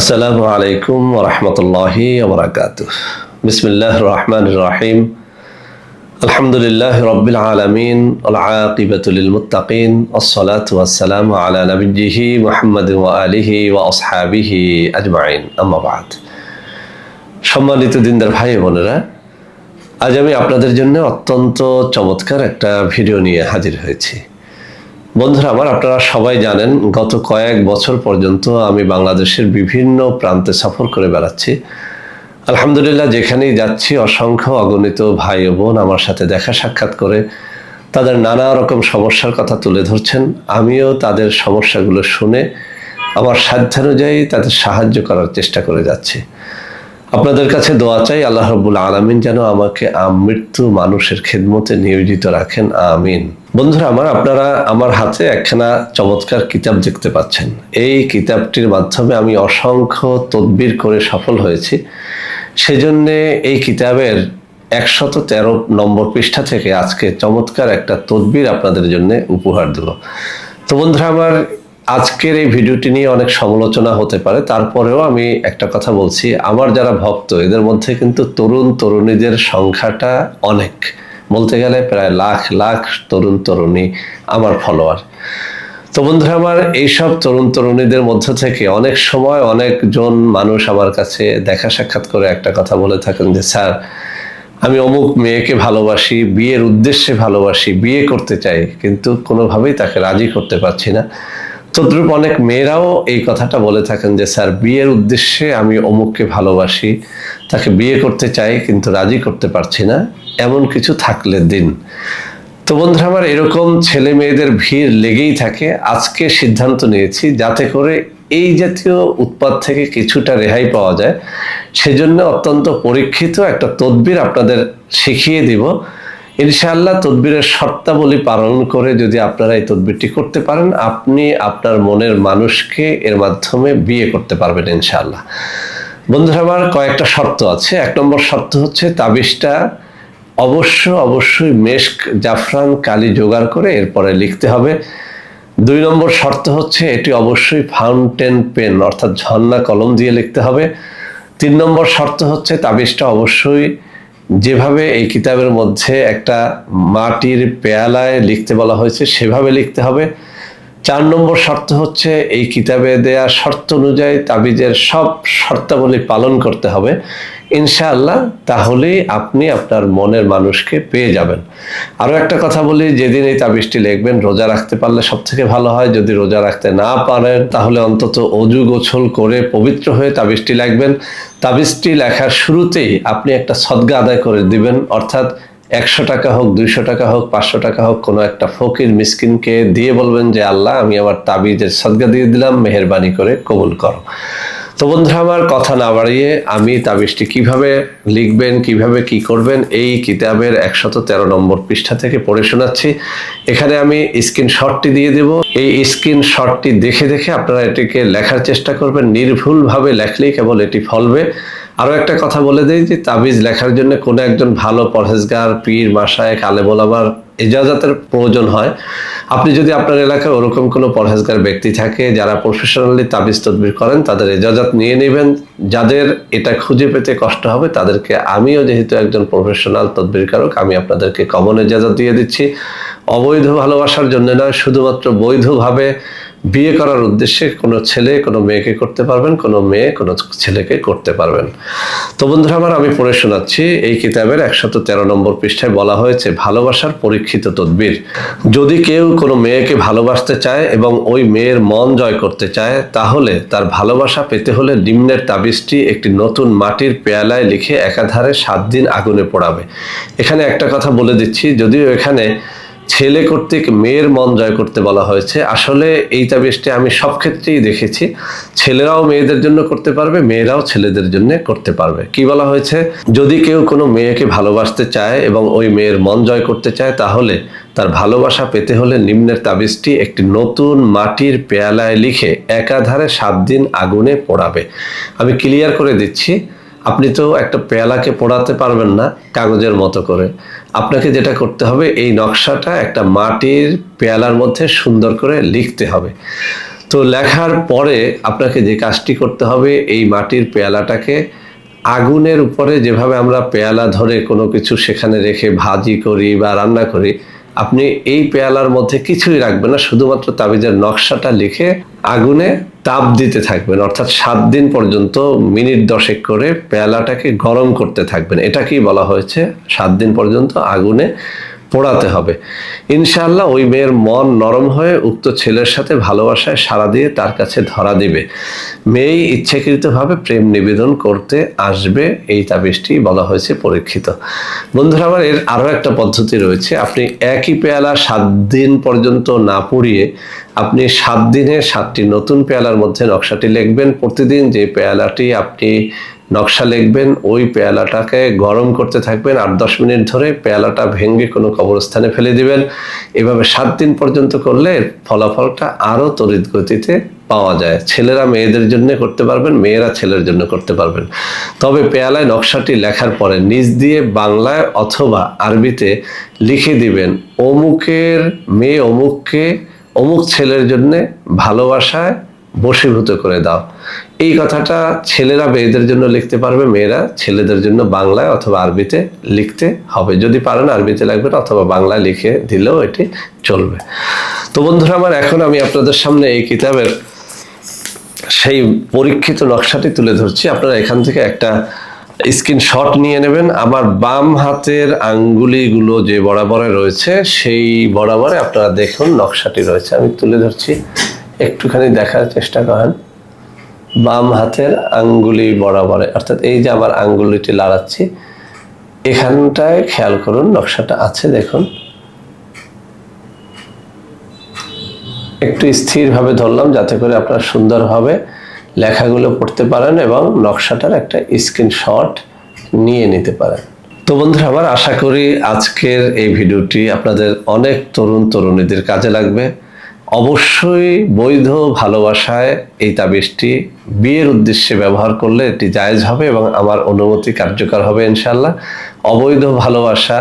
আসসালামু আলাইকুম রহমতুল্লাহি ওবরাকাত বিসমিল্লাহ রহমান রাহিম। আলহামদুলিল্লাহ রবিল আলমিন আকিবতুল মুতাকিন আসসালাত ওয়াসালাম আলা নবীজিহি মোহাম্মদ আলিহি ওয়া আসহাবিহি আজমাইন। আম্মাবাদ সম্মানিত দিনদার ভাই বোনেরা, আজ আমি আপনাদের জন্য অত্যন্ত চমৎকার একটা ভিডিও নিয়ে হাজির হয়েছি। বন্ধুরা আমার আপনারা সবাই জানেন, গত কয়েক বছর পর্যন্ত আমি বাংলাদেশের বিভিন্ন প্রান্তে সফর করে বেড়াচ্ছি। আলহামদুলিল্লাহ, যেখানেই যাচ্ছি, অসংখ্য অগণিত ভাই ও বোন আমার সাথে দেখা সাক্ষাৎ করে তাদের নানা রকম সমস্যার কথা তুলে ধরছেন। আমিও তাদের সমস্যাগুলো শুনে আমার সাধ্যানুযায়ী তাদের সাহায্য করার চেষ্টা করে যাচ্ছি। আপনাদের কাছে দোয়া চাই, আল্লাহ রব্বুল আলমিন যেন আমাকে মৃত্যু মানুষের খেদমতে নিয়োজিত রাখেন। আমিন। বন্ধুরা, আমার আপনারা আমার হাতে একখানা চমৎকার কিতাব দেখতে পাচ্ছেন। এই কিতাবটির মাধ্যমে আমি অসংখ্য তদবির করে সফল হয়েছি। সেজন্যে এই কিতাবের একশত তেরো নম্বর পৃষ্ঠা থেকে আজকে চমৎকার একটা তদবির আপনাদের জন্য উপহার দেব। তো বন্ধুরা, আমার আজকের এই ভিডিওটি নিয়ে অনেক সমালোচনা হতে পারে। তারপরেও আমি একটা কথা বলছি, আমার যারা ভক্ত, এদের মধ্যে কিন্তু তরুণ তরুণীদের সংখ্যাটা অনেক। বলতে গেলে প্রায় লাখ লাখ তরুণ, তরুণী আমার ফলোয়ার তো বন্ধুরা আমার এইসব তরুণ, তরুণীদের মধ্য থেকে অনেক সময় অনেকজন মানুষ আমার কাছে দেখা সাক্ষাৎ করে একটা কথা বলে থাকেন যে, স্যার, আমি অমুক মেয়েকে ভালোবাসি, বিয়ের উদ্দেশ্যে ভালোবাসি, বিয়ে করতে চাই, কিন্তু কোনোভাবেই তাকে রাজি করতে পারছি না। তদ্রূপ অনেক মেয়েরাও এই কথাটা বলে থাকেন যে, স্যার, বিয়ের উদ্দেশ্যে আমি অমুককে ভালোবাসি, তাকে বিয়ে করতে চাই, কিন্তু রাজি করতে পারছি না। এমন কিছু থাকলে দিন। তো বন্ধুরা, আমার এরকম ছেলে মেয়েদের ভিড় লেগেই থাকে। আজকে সিদ্ধান্ত নিয়েছি যাতে করে এই জাতীয় উৎপাদ থেকে কিছুটা রেহাই পাওয়া যায়। সেজন্য অত্যন্ত পরীক্ষিত একটা তদবির আপনাদের শিখিয়ে দিব। ইনশাআল্লাহ তদবিরের শর্তাবলী পালন করে যদি আপনারা এই তদবিরটি করতে পারেন, আপনি আপনার মনের মানুষকে এর মাধ্যমে বিয়ে করতে পারবেন ইনশাআল্লাহ। বন্ধুরা, আমার কয়েকটা শর্ত আছে। এক নম্বর শর্ত হচ্ছে তাবিজটা অবশ্য, অবশ্যই মেস্ক জাফরান কালি জোগাড় করে এরপরে লিখতে হবে। দুই নম্বর শর্ত হচ্ছে এটি অবশ্যই ফাউন্টেন পেন, অর্থাৎ ঝর্ণা কলম দিয়ে লিখতে হবে। তিন নম্বর শর্ত হচ্ছে তাবিজটা অবশ্যই যেভাবে এই কিতাবের মধ্যে একটা মাটির পেয়ালায় লিখতে বলা হয়েছে, সেভাবে লিখতে হবে। চার নম্বর শর্ত হচ্ছে এই কিতাবে দেয়া শর্ত অনুযায়ী তাবিজের সব শর্তাবলী পালন করতে হবে। ইনশাআল্লাহ তাহলেই আপনি আপনার মনের মানুষকে পেয়ে যাবেন। আরও একটা কথা বলি, যেদিন এই তাবিজটি লিখবেন, রোজা রাখতে পারলে সব থেকে ভালো হয়। যদি রোজা রাখতে না পারেন, তাহলে অন্তত অজু গোছল করে পবিত্র হয়ে তাবিজটি লিখবেন। তাবিজটি লেখার শুরুতেই আপনি একটা সদ্গা আদায় করে দিবেন, অর্থাৎ একশো টাকা হোক, দুইশো টাকা হোক, পাঁচশো টাকা হোক, কোনো একটা ফকির মিসকিনকে দিয়ে বলবেন যে, আল্লাহ, আমি আমার তাবিজের সদ্গা দিয়ে দিলাম, মেহরবানি করে কবুল করো। তো বন্ধুরা, আমার কথা না বাড়িয়ে আমি তাবিজটি কীভাবে লিখবেন, কীভাবে কি করবেন, এই কিতাবের একশত তেরো নম্বর পৃষ্ঠা থেকে পড়ে শোনাচ্ছি। এখানে আমি স্ক্রিনশটটি দিয়ে দেব। এই স্ক্রিনশটটি দেখে দেখে আপনারা এটিকে লেখার চেষ্টা করবেন। নির্ভুলভাবে লেখলেই কেবল এটি ফলবে। আরও একটা কথা বলে দিই যে, তাবিজ লেখার জন্য কোনো একজন ভালো পরহেজগার, পীর মাসায় কালে বলাবার এজাজাতের প্রয়োজন হয়। আপনি যদি আপনার এলাকায় ওরকম কোনো পরহেজগার ব্যক্তি থাকে যারা প্রফেশনালি তাবিজ তদবির করেন, তাদের এজাজাত নিয়ে নেবেন। যাদের এটা খুঁজে পেতে কষ্ট হবে, তাদেরকে আমিও যেহেতু একজন প্রফেশনাল তদবিরকারক, আমি আপনাদেরকে কমন এজাজত দিয়ে দিচ্ছি। অবৈধ ভালোবাসার জন্য নয়, শুধুমাত্র বৈধভাবে বিয়ে করার উদ্দেশ্যে কোনো ছেলে, কোনো মেয়েকে করতে পারবেন, কোনো মেয়ে, কোনো ছেলেকে করতে পারবেন। তো বন্ধুরা আমার, আমি পড়ে শোনাচ্ছি, এই কিতাবের একশত তেরো নম্বর পৃষ্ঠায় বলা হয়েছে, ভালোবাসার পরীক্ষিত তদ্বির। যদি কেউ কোনো মেয়েকে ভালোবাসতে চায় এবং ওই মেয়ের মন জয় করতে চায়, তাহলে তার ভালোবাসা পেতে হলে নিম্নের তাবিজটি একটি নতুন মাটির পেয়ালায় লিখে একাধারে সাত দিন আগুনে পোড়াবে। এখানে একটা কথা বলে দিচ্ছি, যদিও এখানে ছেলে কর্তৃক মেয়ের মন জয় করতে বলা হয়েছে। আসলে এই তাবিজটি আমি সব ক্ষেত্রেই দেখেছি। ছেলেরাও মেয়েদের জন্য করতে পারবে, মেয়েরাও ছেলেদের জন্য করতে পারবে। কি বলা হয়েছে? যদি কেউ কোনো মেয়েকে ভালোবাসতে চায় এবং ওই মেয়ের মন জয় করতে চায়, তাহলে তার ভালোবাসা পেতে হলে নিম্নের তাবিজটি একটি নতুন মাটির পেয়ালায় লিখে একাধারে সাত দিন আগুনে পোড়াবে। আমি ক্লিয়ার করে দিচ্ছি। আপনি তো একটা পেয়ালাকে পোড়াতে পারবেন না কাগজের মতো করে। আপনাকে যেটা করতে হবে, এই নকশাটা একটা মাটির পেয়ালার মধ্যে সুন্দর করে লিখতে হবে। তো লেখার পরে আপনাকে যে কাজটি করতে হবে, এই মাটির পেয়ালাটাকে আগুনের উপরে যেভাবে আমরা পেয়ালা ধরে কোনো কিছু সেখানে রেখে ভাজি করি বা রান্না করি, আপনি এই পেয়ালার মধ্যে কিছুই রাখবেন না। শুধুমাত্র তাবিজের নকশাটা লিখে আগুনে তাপ দিতে থাকবেন, অর্থাৎ সাত দিন পর্যন্ত মিনিট দশেক করে পেয়ালাটাকে গরম করতে থাকবেন। এটাকেই বলা হয়েছে সাত দিন পর্যন্ত আগুনে পোড়াতে হবে। ইনশাআল্লাহ ওই মেয়ের মন নরম হয়ে উক্ত ছেলের সাথে ভালোবাসায় সাড়া দিয়ে তার কাছে ধরা দিবে। মেয়েই ইচ্ছাকৃতভাবে প্রেম নিবেদন করতে আসবে, এই তাবিজটি বলা হয়েছে পরীক্ষিত। বন্ধুরা, আমার এর আরও একটা পদ্ধতি রয়েছে। আপনি একই পেয়ালা সাত দিন পর্যন্ত না পুড়িয়ে আপনি সাত দিনে সাতটি নতুন পেয়ালার মধ্যে নকশাটি লিখবেন। প্রতিদিন যে পেয়ালাটি আপনি নকশা লিখবেন, ওই পেয়ালাটাকে গরম করতে থাকবেন, আট দশ মিনিট ধরে পেয়ালাটা ভেঙে কোনো কবরস্থানে ফেলে দিবেন। এভাবে সাত দিন পর্যন্ত করলে ফলাফলটা আরও তড়িৎ গতিতে পাওয়া যায়। ছেলেরা মেয়েদের জন্য করতে পারবেন, মেয়েরা ছেলের জন্য করতে পারবেন। তবে পেয়ালায় নকশাটি লেখার পরে নিজ দিয়ে বাংলায় অথবা আরবিতে লিখে দিবেন, অমুকের মেয়ে অমুককে অমুক ছেলের জন্যে ভালোবাসায় বশীভূত করে দাও। এই কথাটা ছেলেরা মেয়েদের জন্য লিখতে পারবে, মেয়েরা ছেলেদের জন্য বাংলায় অথবা আরবিতে লিখতে হবে। যদি পারেন আরবিতে লাগবে অথবা বাংলায় লিখে দিলেও এটি চলবে। তো বন্ধুরা, আমার এখন আমি আপনাদের সামনে এই কিতাবের সেই পরীক্ষিত নকশাটি তুলে ধরছি। আপনারা এখান থেকে একটা স্ক্রিনশট নিয়ে নেবেন। আমার বাম হাতের আঙ্গুলিগুলো যে বরাবরে রয়েছে, সেই বরাবরে আপনারা দেখুন নকশাটি রয়েছে। আমি তুলে ধরছি। একটুখানি দেখার চেষ্টা করেন। বাম হাতের আঙ্গুলি বরাবরে, অর্থাৎ এই যে আমার আঙ্গুলিটি লাড়াচ্ছি, এখানটায় খেয়াল করুন, নকশাটা আছে দেখুন। একটু স্থিরভাবে ধরলাম যাতে করে আপনারা সুন্দরভাবে লেখাগুলো পড়তে পারেন এবং নকশাটার একটা স্ক্রিনশট নিয়ে নিতে পারেন। তো বন্ধুরা, আমার আশা করি আজকের এই ভিডিওটি আপনাদের অনেক তরুণ তরুণীদের কাজে লাগবে। অবশ্যই বৈধ ভালোবাসায় এই তাবিজটি বিয়ের উদ্দেশ্যে ব্যবহার করলে এটি জায়েজ হবে এবং আমার অনুমতি কার্যকর হবে ইনশাল্লাহ অবৈধ ভালোবাসা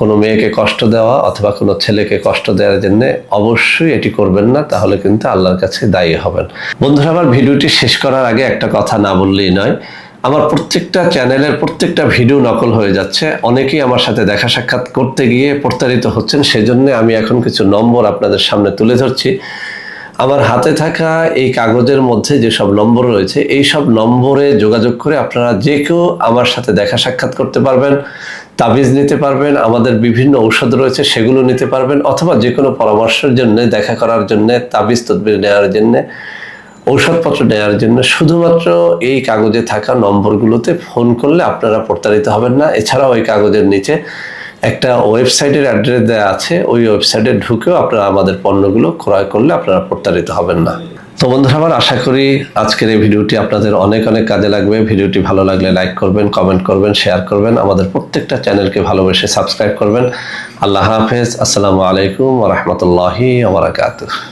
কোনো মেয়েকে কষ্ট দেওয়া অথবা কোনো ছেলেকে কষ্ট দেওয়ার জন্য অবশ্যই এটি করবেন না, তাহলে কিন্তু আল্লাহর কাছে দায়ী হবেন। বন্ধুরা, আমার ভিডিওটি শেষ করার আগে একটা কথা না বললেই নয়। আমার প্রত্যেকটা চ্যানেলের প্রত্যেকটা ভিডিও নকল হয়ে যাচ্ছে। অনেকেই আমার সাথে দেখা সাক্ষাৎ করতে গিয়ে প্রতারিত হচ্ছেন, সেজন্য আমি এখন কিছু নম্বর আপনাদের সামনে তুলে ধরছি। আমার হাতে থাকা এই কাগজের মধ্যে যেসব নম্বর রয়েছে, এই সব নম্বরে যোগাযোগ করে আপনারা যে কেউ আমার সাথে দেখা সাক্ষাৎ করতে পারবেন, তাবিজ নিতে পারবেন, আমাদের বিভিন্ন ঔষধ রয়েছে সেগুলো নিতে পারবেন, অথবা যে কোনো পরামর্শের জন্য, দেখা করার জন্য, তাবিজ তদবির নেওয়ার জন্যে ঔষধপত্র নেওয়ার জন্য শুধুমাত্র এই কাগজে থাকা নম্বরগুলোতে ফোন করলে আপনারা প্রতারিত হবেন না। এছাড়াও ওই কাগজের নিচে একটা ওয়েবসাইটের অ্যাড্রেস দেওয়া আছে। ওই ওয়েবসাইটে ঢুকেও আপনারা আমাদের পণ্যগুলো ক্রয় করলে আপনারা প্রতারিত হবেন না। তো বন্ধুরা, আমার আশা করি আজকের এই ভিডিওটি আপনাদের অনেক অনেক কাজে লাগবে। ভিডিওটি ভালো লাগলে লাইক করবেন, কমেন্ট করবেন, শেয়ার করবেন। আমাদের প্রত্যেকটা চ্যানেলকে ভালোবেসে সাবস্ক্রাইব করবেন। আল্লাহ হাফেজ। আসসালামু আলাইকুম রহমতুল্লাহি ওবরাকাতুহ